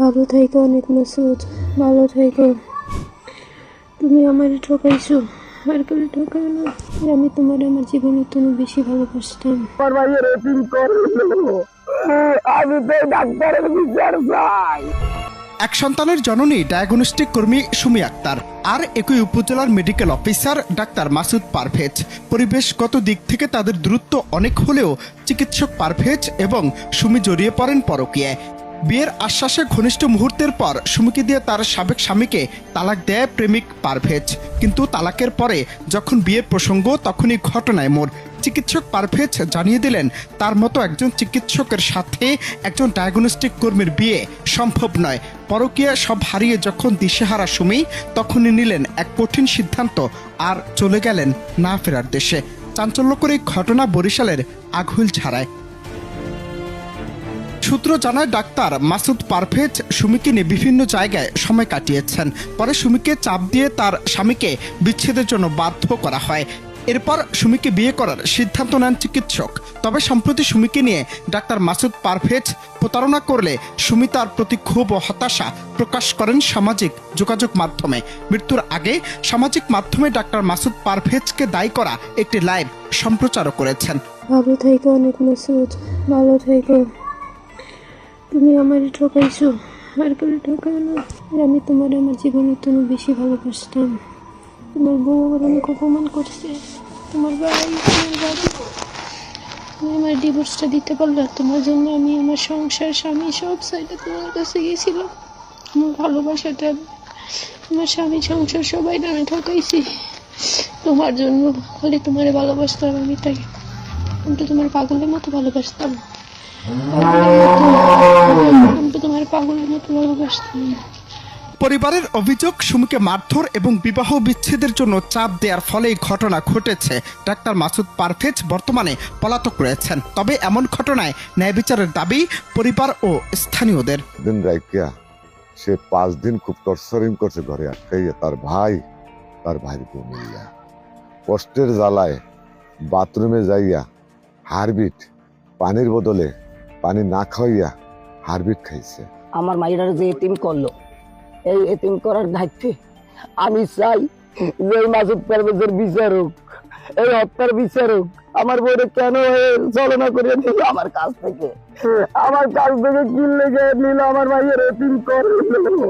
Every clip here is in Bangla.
ভালো থাইকো অনেক মাসুদ ভালো থাইকো তুমি আমার ঠকাইছো। আর করে ঠকাই না। আমি তোমার আমার জীবনের তুমি বেশি ভালোবাসতাম। আমার ভাইয়ের এতিম আমি তো ডাক্তারের বিচার চাই। এক সন্তানের জননী ডায়াগনস্টিক কর্মী সুমি আক্তার আর একই উপজেলার medical officer doctor Masud Parvez. পরিবেশগত দিক থেকে তাদের দূরত্ব অনেক হলেও চিকিৎসক পারভেজ এবং সুমি জড়িয়ে পড়েন পরকীয়ায়। বিয়ের আশ্বাসে ঘনিষ্ঠ মুহূর্তের পর সুমিকে দিয়ে তার সাবেক স্বামীকে তালাক দেয় প্রেমিক পারভেজ। কিন্তু তালাকের পরে যখন বিয়ের প্রসঙ্গ, তখনই ঘটনায় মোড়। চিকিৎসক পারভেজ জানিয়ে দিলেন, তার মতো একজন চিকিৎসকের সাথে একজন ডায়াগনস্টিক কর্মীর বিয়ে সম্ভব নয়। পরকীয়া সব হারিয়ে যখন দিশেহারা সুমি, তখনই নিলেন এক কঠিন সিদ্ধান্ত আর চলে গেলেন না ফেরার দেশে। চাঞ্চল্যকর এই ঘটনা বরিশালের আঘুল ছাড়ায়। সূত্র জানায় ডাক্তার মাসুদ পারভেজ সুমিকে নিয়ে বিভিন্ন জায়গায় সময় কাটিয়েছেন। পরে সুমিকে চাপ দিয়ে তার স্বামীকে বিচ্ছেদের জন্য বাধ্য করা হয়। এরপর সুমিকে বিয়ে করার সিদ্ধান্ত নেন চিকিৎসক। তবে সম্প্রতি সুমিকে নিয়ে ডাক্তার মাসুদ পারভেজ প্রতারণা করলে সুমি তার প্রতি ক্ষোভ ও হতাশা প্রকাশ করেন সামাজিক যোগাযোগ মাধ্যমে। মৃত্যুর আগে সামাজিক মাধ্যমে ডাক্তার মাসুদ পারভেজকে দায়ী করা একটি লাইভ সম্প্রচারও করেছেন। ভালো থাইকো অনেক মাসুদ ভালো থাইকো তুমি আমার ঠকাইছো। আর করে ঠকাই না? আর আমি তোমার আমার জীবনের তুমি বেশি ভালোবাসতাম। তোমার বউ আমার অনেক অপমান করছে। তোমার ভাই তোমার বাড়ি তুমি আমার ডিভোর্সটা দিতে পারলে, তোমার জন্য আমি আমার সংসার, স্বামী সব সাইডে তোমার কাছে গিয়েছিলাম আমার ভালোবাসাটা আমার স্বামী সংসার সবাই আমি ঠকাইছি। তোমার জন্য খালি তোমার ভালোবাসতাম আমি তাই। আমি তো তোমার পাগলের মতো ভালোবাসতাম। পরিবারের অভিযোগ, সুমিকে মারধর এবং বিবাহ বিচ্ছেদের জন্য চাপ দেওয়ার ফলে ঘটনা ঘটেছে। ডাক্তার মাসুদ পারভেজ বর্তমানে পলাতক রয়েছেন। তবে এমন ঘটনায় ন্যায় বিচারের দাবি পরিবার ও স্থানীয়দের। দিন রাইকিয়া সে পাঁচ দিন খুব টর্চারিং করছে ঘরে আটকাইয়া, তার ভাই, তার বউ মিলিয়া। কষ্টের জ্বালায় বাথরুমে যাইয়া হারবিট, পানির বদলে পানি না খাওয়াইয়া হারবিট খাইছে। আমার মায়ের যে এতিম করল এই এতিম করার দায়িত্বে আমি চাই যে মাসুদ পারভেজের বিচারক এই হত্যার বিচারক আমার বউরে কেন চলনা করে দিল আমার কাছ থেকে? আমার কাছ থেকে কি লেগে নিল আমার ভাইয়ের এতিম করল।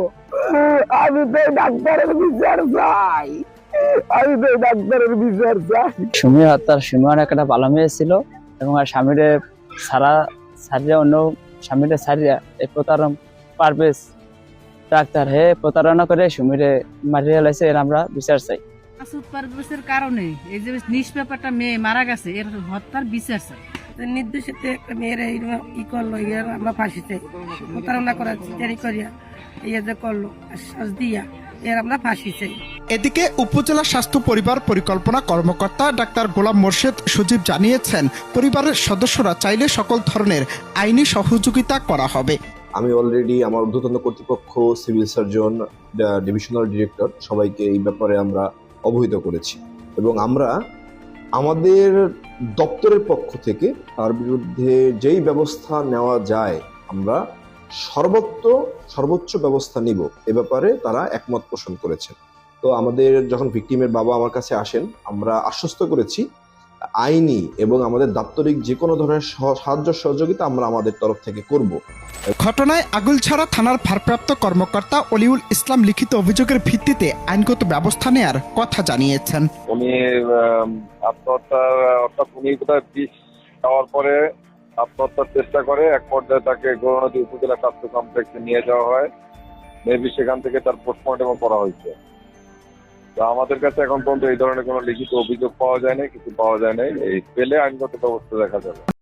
আমি তো ডাক্তারের বিচার চাই। আমি তো ডাক্তারের বিচার চাই। সুমি হত্যার সুমির একটা ভালো মেয়ে ছিল এবং আর স্বামীরে সারা সারিয়া অন্য স্বামীরে সারিয়া এই প্রতারণ পারবেশ। ডাক্তার হে প্রতারণা করে সুমিরে মারিয়া লাইছে এর আমরা বিচার চাই। মাসুদ পারভেজের কারণে এই যে নিষ্পেপারটা মেয়ে মারা গেছে এর হত্যার বিচার চাই। নির্দেশিতে একটা মেয়েরা এইরকম ই করল ইয়ার আমরা ফাঁসিতে প্রতারণা করার চিটারি করিয়া ইয়ে যে করল দিয়া এর আমরা ফাঁসি চাই। এদিকে উপজেলা স্বাস্থ্য পরিবার পরিকল্পনা কর্মকর্তা ডাক্তার গোলাম মোর্শেদ সজীব জানিয়েছেন পরিবারের সদস্যরা চাইলে সকল ধরনের আইনি সহযোগিতা করা হবে। আমি অলরেডি আমার ঊর্ধ্বতন কর্তৃপক্ষ সিভিল সার্জন ডিভিশনাল ডিরেক্টর সবাইকে এই ব্যাপারে আমরা অবহিত করেছি। এবং আমরা আমাদের দপ্তরের পক্ষ থেকে তার বিরুদ্ধে যেই ব্যবস্থা নেওয়া যায় আমরা সর্বত্র সর্বোচ্চ ব্যবস্থা নিব এ ব্যাপারে তারা একমত পোষণ করেছেন। তো আমাদের যখন ভিকটিমের বাবা আমার কাছে আসেন আমরা আশ্বস্ত করেছি আইনি এবং আমাদের দাপ্তরিক যে কোনো ধরনের সাহায্য সহযোগিতা আমরা আমাদের তরফ থেকে করব। ঘটনায় আগুলছাড়া থানার ভারপ্রাপ্ত কর্মকর্তা অলিউল ইসলাম লিখিত অভিযোগের ভিত্তিতে আইনগত ব্যবস্থা নেয়ার কথা জানিয়েছেন। উনি আম, আত্মহত্যার অর্থাৎ উনি কোথায় বিষ খাওয়ার পরে আত্মহত্যার চেষ্টা করে। এক পর্যায়ে তাকে গৌরনদী উপজেলা স্বাস্থ্য কমপ্লেক্সে নিয়ে যাওয়া হয়। মেবি সেখান থেকে তার পোস্টমর্টম করা হয়েছে। তো আমাদের কাছে এখন পর্যন্ত এই ধরনের কোনো লিখিত অভিযোগ পাওয়া যায় না কিছু পাওয়া যায় নাই এই পেলে আইনগত ব্যবস্থা দেখা যাবে।